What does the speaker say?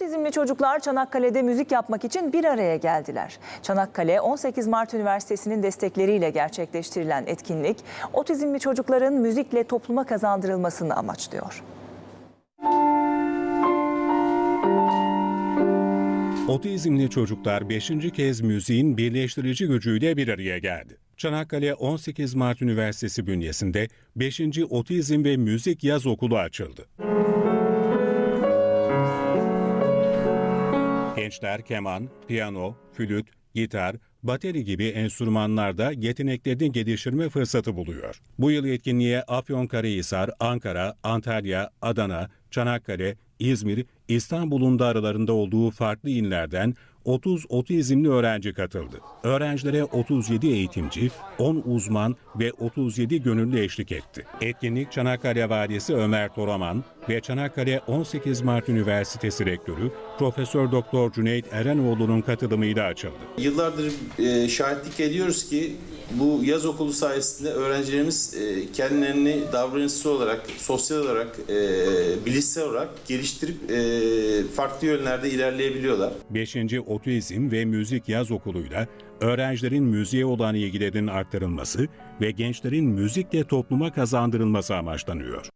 Otizmli çocuklar Çanakkale'de müzik yapmak için bir araya geldiler. Çanakkale 18 Mart Üniversitesi'nin destekleriyle gerçekleştirilen etkinlik, otizmli çocukların müzikle topluma kazandırılmasını amaçlıyor. Otizmli çocuklar 5. kez müziğin birleştirici gücüyle bir araya geldi. Çanakkale 18 Mart Üniversitesi bünyesinde 5. Otizm ve Müzik Yaz Okulu açıldı. Gençler keman, piyano, flüt, gitar, bateri gibi enstrümanlarda yeteneklerini geliştirme fırsatı buluyor. Bu yıl etkinliğe Afyonkarahisar, Ankara, Antalya, Adana, Çanakkale, İzmir, İstanbul'un da aralarında olduğu farklı illerden 30 otizmli öğrenci katıldı. Öğrencilere 37 eğitimci, 10 uzman ve 37 gönüllü eşlik etti. Etkinlik Çanakkale Valisi Ömer Toraman ve Çanakkale 18 Mart Üniversitesi Rektörü Profesör Doktor Cüneyt Erenoğlu'nun katılımıyla açıldı. Yıllardır e, şahitlik ediyoruz ki bu yaz okulu sayesinde öğrencilerimiz e, kendilerini davranışsal olarak, sosyal olarak, e, bilişsel olarak geliştirip e, farklı yönlerde ilerleyebiliyorlar. 5. Otizm ve Müzik Yaz Okulu'yla öğrencilerin müziğe olan ilgilerinin arttırılması ve gençlerin müzikle topluma kazandırılması amaçlanıyor.